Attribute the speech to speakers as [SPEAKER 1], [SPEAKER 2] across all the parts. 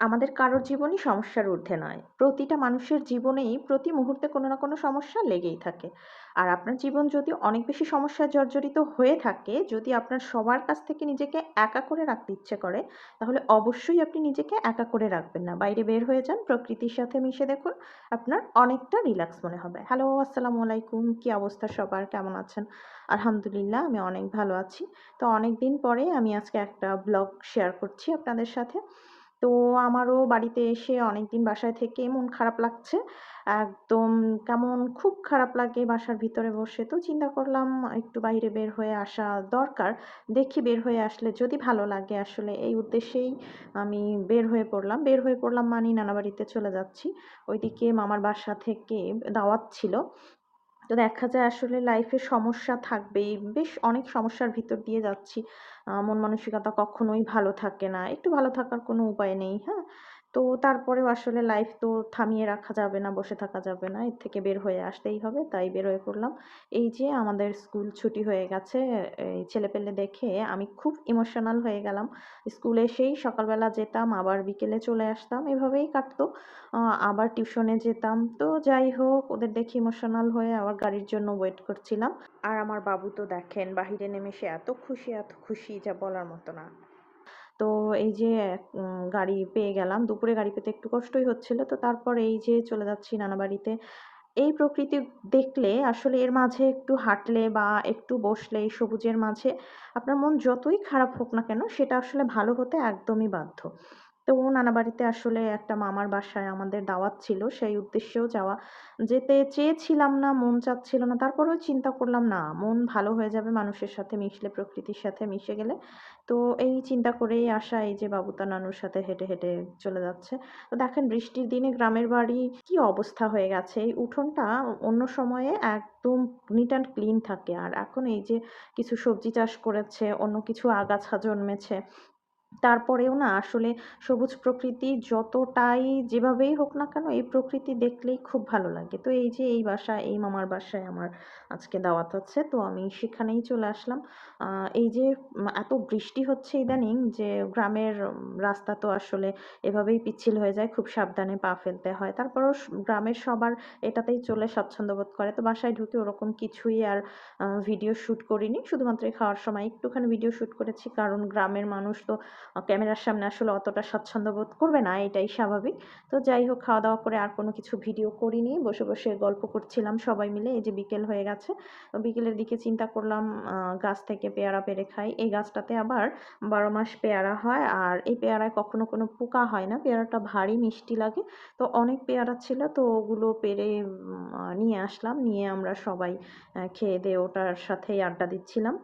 [SPEAKER 1] আমাদের কারোর জীবনই সমস্যার ঊর্ধ্বে নয়। প্রতিটা মানুষের জীবনেই প্রতি মুহূর্তে কোনো না কোনো সমস্যা লেগেই থাকে। আর আপনার জীবন যদি অনেক বেশি সমস্যায় জর্জরিত হয়ে থাকে, যদি আপনার সবার কাছ থেকে নিজেকে একা করে রাখতে ইচ্ছে করে, তাহলে অবশ্যই আপনি নিজেকে একা করে রাখবেন না। বাইরে বের হয়ে যান, প্রকৃতির সাথে মিশে দেখুন, আপনার অনেকটা রিল্যাক্স মনে হবে। হ্যালো, আসসালামু আলাইকুম। কি অবস্থা সবার? কেমন আছেন? আলহামদুলিল্লাহ আমি অনেক ভালো আছি। তো অনেকদিন পরে আমি আজকে একটা ব্লগ শেয়ার করছি আপনাদের সাথে। তো আমারও বাড়িতে এসে অনেকদিন বাসায় থেকে মন খারাপ লাগছে। একদম কেমন খুব খারাপ লাগে বাসার ভিতরে বসে। তো চিন্তা করলাম একটু বাইরে বের হয়ে আসা দরকার। দেখি বের হয়ে আসলে যদি ভালো লাগে আসলে এই উদ্দেশ্যেই আমি বের হয়ে পড়লাম। বের হয়ে পড়লাম মানেই নানাবাড়িতে চলে যাচ্ছি। ওইদিকে মামার বাসা থেকে দাওয়াত ছিল। তো দেখা যায় আসলে লাইফে সমস্যা থাকবেই। বেশ অনেক সমস্যার ভিতর দিয়ে যাচ্ছি। মন মানসিকতা কখনোই ভালো থাকে না। একটু ভালো থাকার কোনো উপায় নেই, হ্যাঁ? তো তারপরেও আসলে লাইফ তো থামিয়ে রাখা যাবে না, বসে থাকা যাবে না। এর থেকে বের হয়ে আসতেই হবে। তাই বের হয়ে পড়লাম। এই যে আমাদের স্কুল ছুটি হয়ে গেছে, এই ছেলেপেলে দেখে আমি খুব ইমোশনাল হয়ে গেলাম। স্কুলে এসেই সকালবেলা যেতাম, আবার বিকেলে চলে আসতাম। এভাবেই কাটতো। আবার টিউশনে যেতাম। তো যাই হোক ওদের দেখে ইমোশনাল হয়ে আবার গাড়ির জন্য ওয়েট করছিলাম। আর আমার বাবু তো দেখেন বাহিরে নেমে সে এত খুশি, এত খুশি যা বলার মতো না। তো এই যে গাড়ি পেয়ে গেলাম। দুপুরে গাড়ি পেতে একটু কষ্টই হচ্ছিল। তো তারপর এই যে, চলে যাচ্ছি নানা বাড়িতে এই প্রকৃতি দেখলে আসলে এর মাঝে একটু হাঁটলে বা একটু বসলে এই সবুজের মাঝে আপনার মন যতই খারাপ হোক না কেন, সেটা আসলে ভালো হতে একদমই বাধ্য। তো নানা বাড়িতে আসলে একটা মামার বাসায় আমাদের দাওয়াত ছিল সেই উদ্দেশ্যেও যাওয়া। যেতে চেয়েছিলাম না, মন চাচ্ছিল না। তারপরেও চিন্তা করলাম না, মন ভালো হয়ে যাবে মানুষের সাথে মিশলে, প্রকৃতির সাথে মিশে গেলে। তো এই চিন্তা করেই আসা এই যে বাবুতা নানুর সাথে হেঁটে, হেঁটে চলে যাচ্ছে। তো দেখেন বৃষ্টির দিনে গ্রামের বাড়ি কি অবস্থা হয়ে গেছে। এই উঠোনটা অন্য সময়ে একদম নিট অ্যান্ড ক্লিন থাকে। আর এখন এই যে কিছু সবজি চাষ করেছে, অন্য কিছু আগাছা জন্মেছে। তারপরেও না আসলে সবুজ প্রকৃতি যতটাই যেভাবেই হোক না কেন, এই প্রকৃতি দেখলেই খুব ভালো লাগে। তো এই যে এই বাসা, এই মামার বাসায় আমার আজকে দাওয়াত আছে। তো আমি সেখানেই চলে আসলাম। এই যে এত বৃষ্টি হচ্ছে ইদানিং যে গ্রামের রাস্তা তো আসলে এভাবেই পিচ্ছিল হয়ে যায়। খুব সাবধানে পা ফেলতে হয়। তারপরেও গ্রামের সবার এটাতেই চলে স্বাচ্ছন্দ্য বোধ করে। তো বাসায় ঢুকে ওরকম কিছুই আর ভিডিও শুট করিনি। শুধুমাত্র খাওয়ার সময় একটুখানি ভিডিও শুট করেছি। কারণ গ্রামের মানুষ তো ক্যামেরার সামনে আসলে অতটা স্বাচ্ছন্দ্য বোধ করবে না, এটাই স্বাভাবিক। তো যাই হোক খাওয়া-দাওয়া করে আর কোনো কিছু ভিডিও করিনি। বসে, বসে গল্প করছিলাম সবাই মিলে। এই যে বিকেল হয়ে গেছে। বিকেলের দিকে চিন্তা করলাম গাছ থেকে পেয়ারা পেড়ে খাই। এই গাছটাতে আবার ১২ মাস পেয়ারা হয়। আর এই পেয়ারায় কখনো কোনো পোকা হয় না। পেয়ারাটা ভারী মিষ্টি লাগে। তো অনেক পেয়ারা ছিল তো ওগুলো আ নিয়ে আসলাম। নিয়ে আমরা সবাই খেয়ে-দেয়ে ওটার সাথেই আড্ডা দিচ্ছিলাম।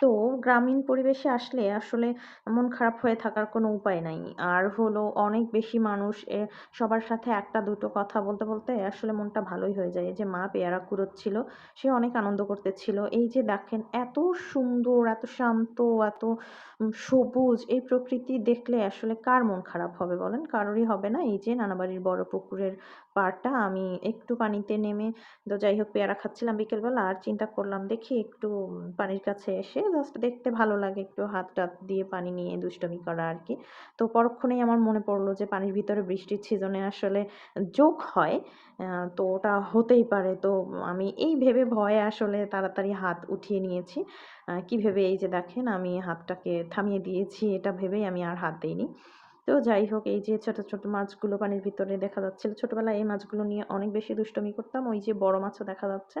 [SPEAKER 1] তো গ্রামীণ পরিবেশে আসলে আসলে মন খারাপ হয়ে থাকার কোনো উপায় নাই। আর হলো অনেক বেশি মানুষ এ সবার সাথে একটা দুটো কথা বলতে, বলতে আসলে মনটা ভালোই হয়ে যায়। এই যে মা পেয়ারা কুড়োচ্ছিল, সে অনেক আনন্দ করতেছিল। এই যে দেখেন এত সুন্দর, এত শান্ত, এত সবুজ এই প্রকৃতি দেখলে আসলে কার মন খারাপ হবে বলেন? কারোরই হবে না। এই যে নানাবাড়ির বড় পুকুরের পাড়টা আমি একটু পানিতে নেমে তো যাই হোক পেয়ারা খাচ্ছিলাম বিকেলবেলা আর চিন্তা করলাম দেখি একটু পানির কাছে এসে জাস্ট দেখতে ভালো লাগে একটু হাত-টাত দিয়ে পানি নিয়ে দুষ্টুমি করা আর কি তো পরক্ষণেই আমার মনে পড়ল যে পানির ভিতরে বৃষ্টির সিজনে আসলে যোগ হয়। তো ওটা হতেই পারে। তো আমি এই ভেবে ভয়ে আসলে তাড়াতাড়ি হাত উঠিয়ে নিয়েছি। কি ভেবে এই যে দেখেন আমি হাতটাকে থামিয়ে দিয়েছি এটা ভেবেই আমি আর হাত দেইনি। তো যাই হোক এই যে ছোট, ছোট মাছগুলো পানির ভিতরে দেখা যাচ্ছিল। ছোটবেলায় এই মাছগুলো নিয়ে অনেক বেশি দুষ্টুমি করতাম। ওই যে বড় মাছও দেখা যাচ্ছে।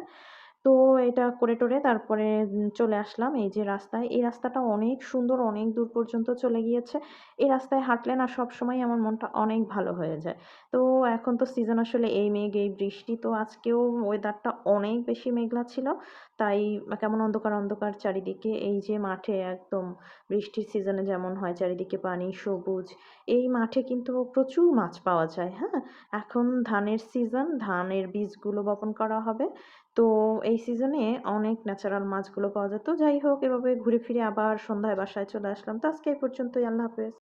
[SPEAKER 1] তো এটা করে-টরে তারপরে চলে আসলাম এই যে রাস্তায়। এই রাস্তাটা অনেক সুন্দর, অনেক দূর পর্যন্ত চলে গিয়েছে। এই রাস্তায় হাঁটলে না সবসময়ই আমার মনটা অনেক ভালো হয়ে যায়। তো এখন তো সিজন আসলে এই মেঘ, এই বৃষ্টি। তো আজকেও ওয়েদারটা অনেক বেশি মেঘলা ছিল। তাই কেমন অন্ধকার, অন্ধকার চারিদিকে। এই যে মাঠে একদম বৃষ্টির সিজনে যেমন হয় চারিদিকে পানি, সবুজ। এই মাঠে কিন্তু প্রচুর মাছ পাওয়া যায়, হ্যাঁ? এখন ধানের সিজন, ধানের বীজগুলো বপন করা হবে। তো এই সিজনে অনেক ন্যাচারাল মাছগুলো পাওয়া যেত যাই হোক, এভাবে ঘুরে ফিরে আবার সন্ধ্যায় বাসায় চলে আসলাম। তো আজকে এই পর্যন্তই। আল্লাহ হাফেজ।